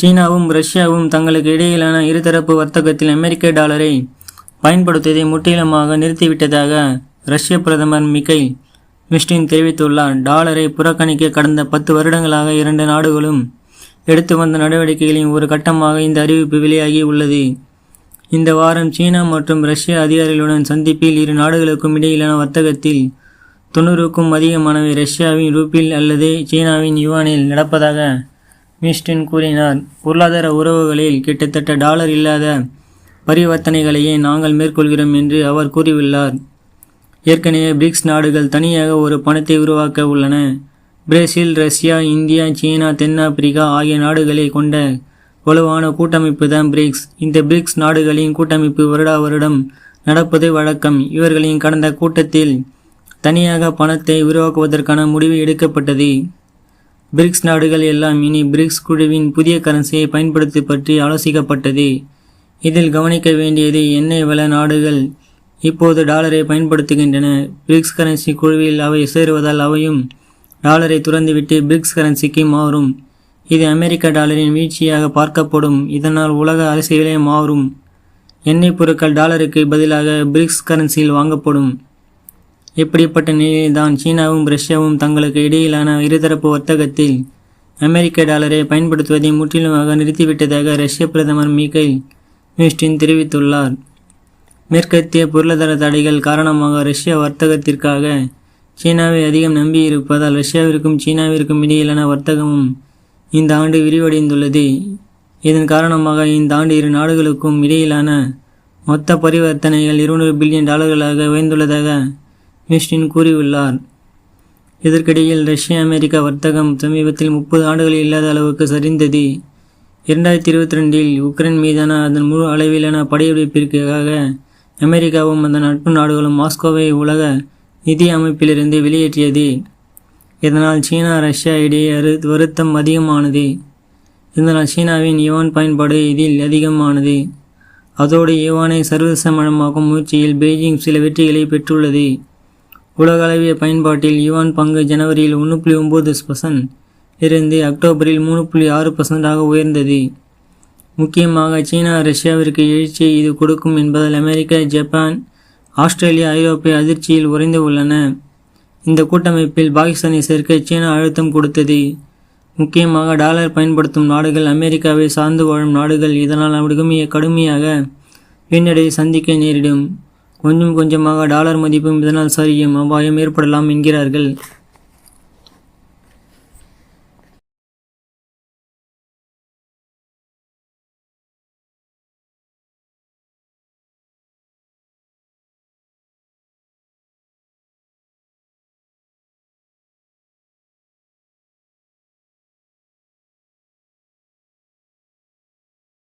சீனாவும் ரஷ்யாவும் தங்களுக்கு இடையிலான இருதரப்பு வர்த்தகத்தில் அமெரிக்க டாலரை பயன்படுத்துவதை முற்றிலுமாக நிறுத்திவிட்டதாக ரஷ்ய பிரதமர் மிக்கை மிஸ்டின் தெரிவித்துள்ளார். டாலரை புறக்கணிக்க கடந்த பத்து வருடங்களாக இரண்டு நாடுகளும் எடுத்து வந்த நடவடிக்கைகளின் ஒரு கட்டமாக இந்த அறிவிப்பு வெளியாகி உள்ளது. இந்த வாரம் சீனா மற்றும் ரஷ்ய அதிகாரிகளுடன் சந்திப்பில் இரு நாடுகளுக்கும் இடையிலான வர்த்தகத்தில் தொண்ணூறுக்கும் அதிகமானவை ரஷ்யாவின் ரூபில் அல்லது சீனாவின் யுவானில் நடப்பதாக மிஸ்டின் கூறினார். பொருளாதார உறவுகளில் கிட்டத்தட்ட டாலர் இல்லாத பரிவர்த்தனைகளையே நாங்கள் மேற்கொள்கிறோம் என்று அவர் கூறியுள்ளார். ஏற்கனவே பிரிக்ஸ் நாடுகள் தனியாக ஒரு பணத்தை உருவாக்க உள்ளன. பிரேசில் ரஷ்யா இந்தியா சீனா தென்னாப்பிரிக்கா ஆகிய நாடுகளை கொண்ட வலுவான கூட்டமைப்பு தான் பிரிக்ஸ். இந்த பிரிக்ஸ் நாடுகளின் கூட்டமைப்பு வருடா வருடம் நடப்பது வழக்கம். இவர்களின் கடந்த கூட்டத்தில் தனியாக பணத்தை உருவாக்குவதற்கான முடிவு எடுக்கப்பட்டது. பிரிக்ஸ் நாடுகள் எல்லாம் இனி பிரிக்ஸ் குழுவின் புதிய கரன்சியை பயன்படுத்தி பற்றி ஆலோசிக்கப்பட்டது. இதில் கவனிக்க வேண்டியது எண்ணெய் வள நாடுகள் இப்போது டாலரை பயன்படுத்துகின்றன. பிரிக்ஸ் கரன்சி குழுவில் அவை சேருவதால் அவையும் டாலரை துறந்துவிட்டு பிரிக்ஸ் கரன்சிக்கு மாறும். இது அமெரிக்க டாலரின் வீழ்ச்சியாக பார்க்கப்படும். இதனால் உலக அரசியலே மாறும். எண்ணெய் பொருட்கள் டாலருக்கு பதிலாக பிரிக்ஸ் கரன்சியில் வாங்கப்படும். இப்படிப்பட்ட நிலையில்தான் சீனாவும் ரஷ்யாவும் தங்களுக்கு இடையிலான இருதரப்பு வர்த்தகத்தில் அமெரிக்க டாலரை பயன்படுத்துவதை முற்றிலுமாக நிறுத்திவிட்டதாக ரஷ்ய பிரதமர் மிகைல் மிஸ்டின் தெரிவித்துள்ளார். மேற்கத்திய பொருளாதார தடைகள் காரணமாக ரஷ்ய வர்த்தகத்திற்காக சீனாவை அதிகம் நம்பியிருப்பதால் ரஷ்யாவிற்கும் சீனாவிற்கும் இடையிலான வர்த்தகமும் இந்த ஆண்டு விரிவடைந்துள்ளது. இதன் காரணமாக இந்த ஆண்டு இரு நாடுகளுக்கும் இடையிலான மொத்த பரிவர்த்தனைகள் இருநூறு பில்லியன் டாலர்களாக உயர்ந்துள்ளதாக மிஷ்டின் கூறியுள்ளார். இதற்கிடையில் ரஷ்ய அமெரிக்கா வர்த்தகம் சமீபத்தில் முப்பது ஆண்டுகளில் இல்லாத அளவுக்கு சரிந்தது. இரண்டாயிரத்தி இருபத்தி ரெண்டில் உக்ரைன் மீதான அதன் முழு அளவிலான படையெடுப்பிற்காக அமெரிக்காவும் அந்த நட்பு நாடுகளும் மாஸ்கோவை உலக நிதி அமைப்பிலிருந்து வெளியேற்றியது. இதனால் சீனா ரஷ்யா இடையே அரு வருத்தம் அதிகமானது. இதனால் சீனாவின் யுவான் பயன்பாடு இதில் அதிகமானது. அதோடு யுவானை சர்வசமயமாக்கும் முயற்சியில் பெய்ஜிங் சில வெற்றிகளை பெற்றுள்ளது. உலகளவிய பயன்பாட்டில் யுவான் பங்கு ஜனவரியில் ஒன்று புள்ளி ஒம்பது பர்சன்ட் இருந்து அக்டோபரில் மூணு புள்ளி ஆறு பர்சன்டாக உயர்ந்தது. முக்கியமாக சீனா ரஷ்யாவிற்கு எழுச்சியை இது கொடுக்கும் என்பதால் அமெரிக்கா ஜப்பான் ஆஸ்திரேலியா ஐரோப்பிய அதிர்ச்சியில் உறைந்து உள்ளன. இந்த கூட்டமைப்பில் பாகிஸ்தானை சேர்க்க சீனா அழுத்தம் கொடுத்தது. முக்கியமாக டாலர் பயன்படுத்தும் நாடுகள் அமெரிக்காவை சார்ந்து வாழும் நாடுகள் இதனால் மிக கடுமையாக பின்னடைவை சந்திக்க நேரிடும். கொஞ்சம் கொஞ்சமாக டாலர் மதிப்பும் இதனால் சரியும் அபாயம் ஏற்படலாம் என்கிறார்கள்.